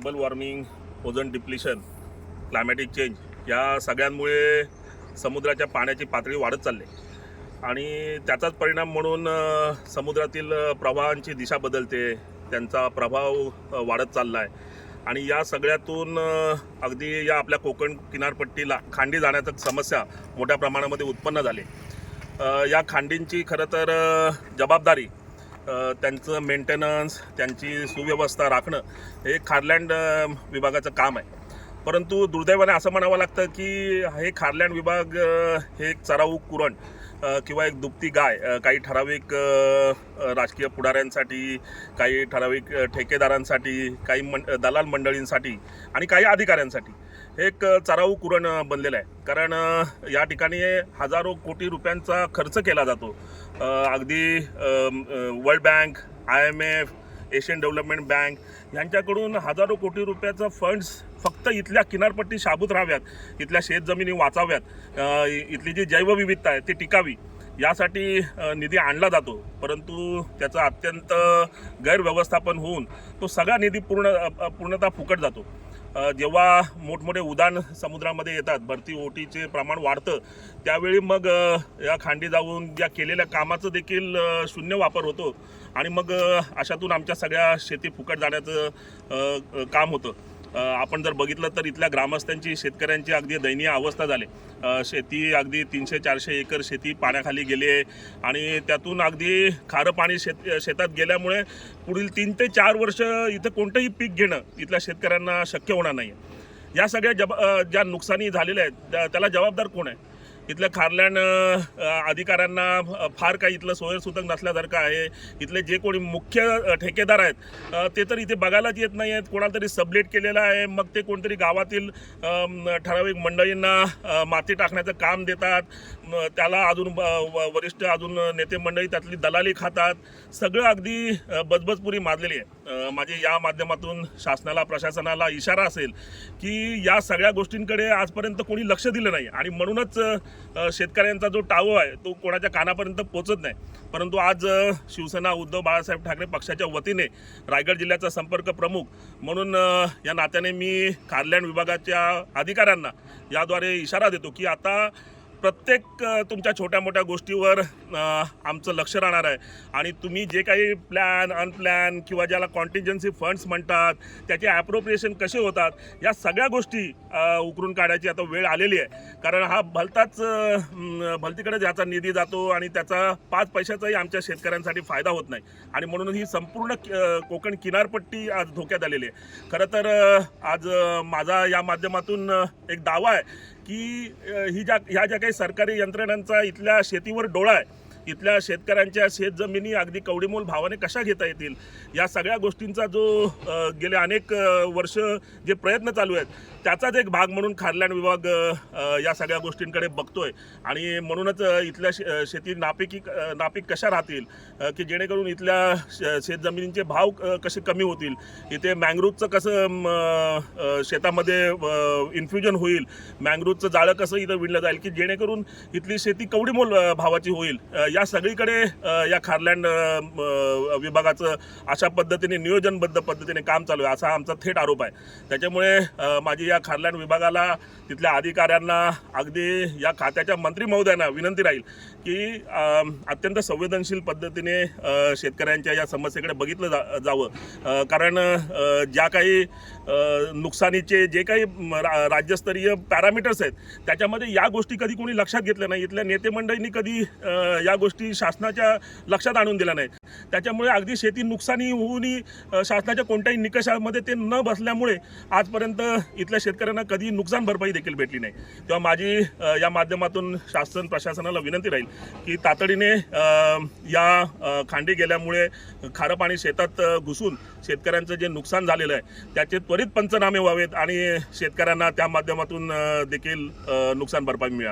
Global warming ozone depletion climatic change या सगळ्यांमुळे समुद्राच्या पाण्याची पातळी वाढत चालली. आणि त्याचाच परिणाम म्हणून समुद्रातील प्रवाहांची दिशा बदलते त्यांचा प्रभाव वाढत चालला आहे आणि या सगळ्यातून अगदी या आपल्या कोकण किनारपट्टीला खांडी जाण्याचं समस्या मोठ्या प्रमाणामध्ये उत्पन्न झाली. या खांडींची खरं तर जबाबदारी त्यांचं मेंटेनन्स त्यांची सुव्यवस्था राखणं हे खारलँड विभागाचं काम आहे. परंतु दुर्दैवाने असं म्हणावं लागतं की हे खारलँड विभाग हे एक चराऊ कुरण किंवा एक दुभती गाय काही ठराविक राजकीय पुढाऱ्यांसाठी काही ठराविक ठेकेदारांसाठी काही मं दलाल मंडळींसाठी आणि काही अधिकाऱ्यांसाठी. एक चराऊ कुरण बनलेलं आहे. कारण या ठिकाणी हजारो कोटी रुपयांचा खर्च केला जातो. अगदी World Bank I M F Asian Development Bank यांच्याकडून हजारो कोटी रुपयाचा फंड्स फक्त इथल्या किनारपट्टी शाबूत राहाव्यात इथल्या शेतजमिनी वाचाव्यात इथली जी जैवविविधता आहे ती टिकावी यासाठी निधी आणला जातो. परंतु त्याचं अत्यंत गैरव्यवस्थापन होऊन तो सगळा निधी पूर्ण पूर्णतः फुकट जातो. जेव्हा मोठमोठे उदान समुद्रामध्ये येतात भरती ओटीचे प्रमाण वाढतं त्यावेळी मग या खांडी जाऊन या केलेल्या कामाचं देखील शून्य वापर होतो आणि मग अशातून आमच्या सगळ्या शेती फुकट जाण्याचं काम होतं. आपण जर बघितलं तर इथल्या ग्रामस्थांची शेतकऱ्यांची अगदी दयनीय अवस्था झाली. शेती अगदी तीनशे चारशे एकर शेती पाण्याखाली गेली आहे आणि त्यातून अगदी खारं पाणी शेत शेतात गेल्यामुळे पुढील तीन ते चार वर्ष इथं कोणतंही पीक घेणं इथल्या शेतकऱ्यांना शक्य होणार नाही या सगळ्या जब ज्या नुकसानी झालेल्या आहेत त्याला जबाबदार कोण आहे? इथल्या खारल्यान अधिकाऱ्यांना फार काही इथलं सोयरसूतक नसल्यासारखं आहे. इथले जे कोणी मुख्य ठेकेदार आहेत ते तर इथे बघायलाच येत नाही आहेत. कोणाला तरी सबलेट केलेलं आहे. मग ते कोणतरी गावातील ठराविक मंडळींना माती टाकण्याचं काम देतात. त्याला अजून ब- व- वरिष्ठ अजून नेते मंडळी त्यातली दलाली खातात. सगळं अगदी बजबजपुरी माजलेली आहे. माझी माझे या माध्यमातून शासनाला प्रशासनाला इशारा असेल की या सगळ्या गोष्टींकडे आजपर्यंत कोणी लक्ष दिलं नाही. आणि म्हणूनच शेतकऱ्यांचा जो टावो आहे तो कोणाच्या कानापर्यंत पोचत नाही. परंतु आज शिवसेना उद्धव बाळासाहेब ठाकरे पक्षाच्या वतीने रायगड जिल्ह्याचा संपर्क प्रमुख म्हणून या नात्याने मी खारलँड विभागाच्या अधिकाऱ्यांना याद्वारे इशारा देतो की आता प्रत्येक तुमच्या छोट्या मोठ्या गोष्टीवर आमचं लक्ष राहणार आहे. आणि तुम्ही जे काही प्लॅन अनप्लॅन किंवा ज्याला कॉन्टिन्जन्सी फंड्स म्हणतात त्याचे ॲप्रोप्रिएशन कसे होतात या सगळ्या गोष्टी उकरून काढायची आता वेळ आलेली आहे. कारण हा भलताच भलतीकडे ज्याचा निधी जातो आणि त्याचा पाच पैशाचाही आमच्या शेतकऱ्यांसाठी फायदा होत नाही. आणि म्हणून ही संपूर्ण कोकण किनारपट्टी आज धोक्यात आलेली आहे. खरं तर आज माझा या माध्यमातून एक दावा आहे की ही ज्या ह्या ज्या काही सरकारी यंत्रणांचा इथल्या शेतीवर डोळा आहे इथल्या शेतकऱ्यांच्या शेतजमिनी अगदी कवडीमोल भावाने कशा घेता येतील या सगळ्या गोष्टींचा जो गेले अनेक वर्ष जे प्रयत्न चालू आहेत त्याचाच एक भाग म्हणून खारलँड विभाग या सगळ्या गोष्टींकडे बघतोय. आणि म्हणूनच इथल्या शे- शेती नापिकी अ, नापीक कशा राहतील की जेणेकरून इथल्या श- शेतजमिनींचे भाव कसे कमी होतील इथे मँग्रोवचं कसं शेतामध्ये इन्फ्युजन होईल मँग्रोवचं जाळं कसं इथं विणलं जाईल की जेणेकरून इथली शेती कवडी मोल भावाची होईल या सगळीकडे या खारलँड विभागाचं अशा पद्धतीने नियोजनबद्ध पद्धतीने काम चालू आहे असा आमचा थेट आरोप आहे. त्याच्यामुळे माझी या खारलँड विभागाला तिथल्या अधिकाऱ्यांना अगदी या खात्याच्या मंत्री महोदयांना विनंती राहील की अत्यंत संवेदनशील पद्धतीने शेतकऱ्यांच्या या समस्येकडे बघितलं जा जावं. कारण ज्या काही नुकसानीचे जे काही रा- राज्यस्तरीय पॅरामीटर्स आहेत त्याच्यामध्ये या गोष्टी कधी कोणी लक्षात घेतल्या नाही. इथल्या नेते मंडळींनी कधी या गोष्टी शासनाच्या लक्षात आणून दिल्या नाहीत. त्याच्यामुळे अगदी शेती नुकसानी होऊनही शासनाच्या कोणत्याही निकषामध्ये ते न बसल्यामुळे आजपर्यंत इथल्या शेतकऱ्यांना कधी नुकसान भरपाई देखील भेटली नाही. तेव्हा माझी या माध्यमातून शासन प्रशासनाला विनंती राहील की तातडीने या खांडी गेल्यामुळे खारं पाणी शेतात घुसून शेतकऱ्यांचं जे नुकसान झालेलं आहे त्याचे त्वरित पंचनामे व्हावेत आणि शेतकऱ्यांना त्या माध्यमातून देखील नुकसान भरपाई मिळावी.